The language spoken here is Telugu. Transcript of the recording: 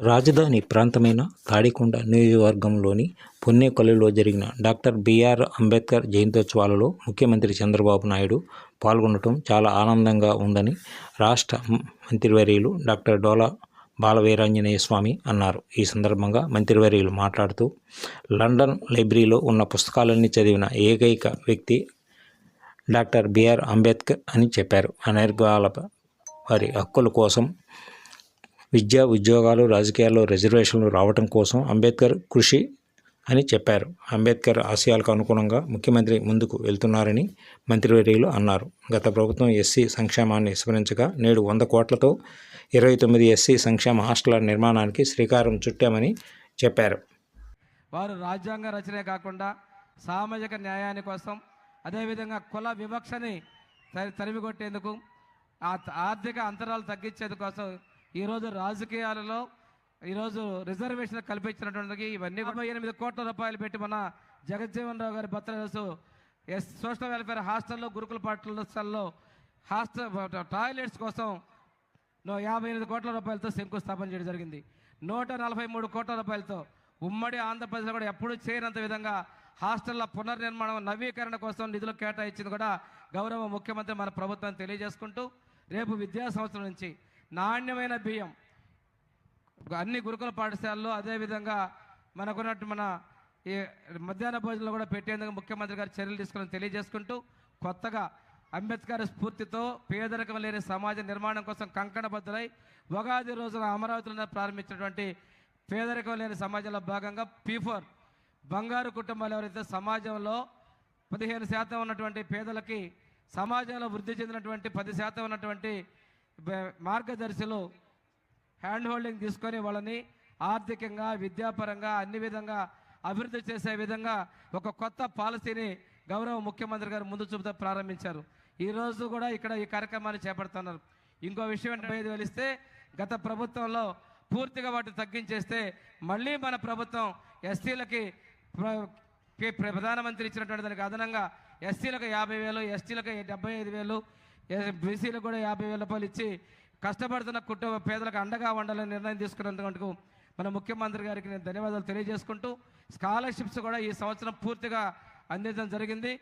రాజధాని ప్రాంతమైన తాడికొండ నియోజకవర్గంలోని పొన్నేపల్లిలో జరిగిన డాక్టర్ బిఆర్ అంబేద్కర్ జయంత్యోత్సవాలలో ముఖ్యమంత్రి చంద్రబాబు నాయుడు పాల్గొనడం చాలా ఆనందంగా ఉందని రాష్ట్ర మంత్రివర్యులు డాక్టర్ డోలా బాలవీరాంజనేయ స్వామి అన్నారు. ఈ సందర్భంగా మంత్రివర్యులు మాట్లాడుతూ లండన్ లైబ్రరీలో ఉన్న పుస్తకాలన్నీ చదివిన ఏకైక వ్యక్తి డాక్టర్ బిఆర్ అంబేద్కర్ అని చెప్పారు. అనర్గాల వారి హక్కుల కోసం విద్య ఉద్యోగాలు రాజకీయాల్లో రిజర్వేషన్లు రావటం కోసం అంబేద్కర్ కృషి అని చెప్పారు. అంబేద్కర్ ఆశయాలకు అనుగుణంగా ముఖ్యమంత్రి ముందుకు వెళ్తున్నారని మంత్రివర్యులు అన్నారు. గత ప్రభుత్వం ఎస్సీ సంక్షేమాన్ని విస్మరించగా నేడు వంద కోట్లతో ఇరవై తొమ్మిది ఎస్సీ సంక్షేమ హాస్టళ్ళ నిర్మాణానికి శ్రీకారం చుట్టామని చెప్పారు. వారు రాజ్యాంగ రచనే కాకుండా సామాజిక న్యాయాన్ని కోసం అదేవిధంగా కుల వివక్షని తరిమికొట్టేందుకు ఆర్థిక అంతరాలు తగ్గించేందుకోసం ఈరోజు రాజకీయాలలో ఈరోజు రిజర్వేషన్ కల్పించినటువంటి ఇవన్నీ కూడా ఎనిమిది కోట్ల రూపాయలు పెట్టి మన జగజ్జీవన్ రావు గారి భర్త ఎస్ సోషల్ వెల్ఫేర్ హాస్టల్లో గురుకుల పాఠశాలలో హాస్టల్ టాయిలెట్స్ కోసం యాభై ఎనిమిది కోట్ల రూపాయలతో శంకుస్థాపన చేయడం జరిగింది. నూట నలభై మూడు కోట్ల రూపాయలతో ఉమ్మడి ఆంధ్రప్రదేశ్లో కూడా ఎప్పుడూ చేయనంత విధంగా హాస్టళ్ళ పునర్నిర్మాణం నవీకరణ కోసం నిధులు కేటాయించింది కూడా గౌరవ ముఖ్యమంత్రి మన ప్రభుత్వం తెలియజేసుకుంటూ రేపు విద్యా సంవత్సరం నుంచి నాణ్యమైన బియ్యం. అన్ని గురుకుల పాఠశాలలో అదేవిధంగా మనకున్నట్టు మన ఈ మధ్యాహ్న భోజనంలో కూడా పెట్టేందుకు ముఖ్యమంత్రి గారు చర్యలు తీసుకుని తెలియజేసుకుంటూ కొత్తగా అంబేద్కర్ స్ఫూర్తితో పేదరికం లేని సమాజ నిర్మాణం కోసం కంకణబద్ధులై ఉగాది రోజున అమరావతిలో ప్రారంభించినటువంటి పేదరికం లేని సమాజంలో భాగంగా పీ ఫోర్ బంగారు కుటుంబాలు ఎవరైతే సమాజంలో పదిహేను శాతం ఉన్నటువంటి పేదలకి సమాజంలో వృద్ధి చెందినటువంటి పది శాతం ఉన్నటువంటి మార్గదర్శులు హ్యాండ్ హోల్డింగ్ తీసుకొని వాళ్ళని ఆర్థికంగా విద్యాపరంగా అన్ని విధంగా అభివృద్ధి చేసే విధంగా ఒక కొత్త పాలసీని గౌరవ ముఖ్యమంత్రి గారు ముందు చూపుతూ ప్రారంభించారు. ఈరోజు కూడా ఇక్కడ ఈ కార్యక్రమాన్ని చేపడుతున్నారు. ఇంకో విషయం ఏంటంటే ఐదు గత ప్రభుత్వంలో పూర్తిగా వాటిని తగ్గించేస్తే మళ్ళీ మన ప్రభుత్వం ఎస్సీలకి ప్ర- ప్రధానమంత్రి ఇచ్చినటువంటి దానికి అదనంగా ఎస్సీలకు యాభై వేలు ఎస్టీలకు డెబ్బై ఐదు వేలు బీసీలకు కూడా యాభై వేల రూపాయలు ఇచ్చి కష్టపడుతున్న కుటుంబ పేదలకు అండగా ఉండాలని నిర్ణయం తీసుకున్నందుకు మన ముఖ్యమంత్రి గారికి నేను ధన్యవాదాలు తెలియజేసుకుంటూ స్కాలర్షిప్స్ కూడా ఈ సంవత్సరం పూర్తిగా అందించడం జరిగింది.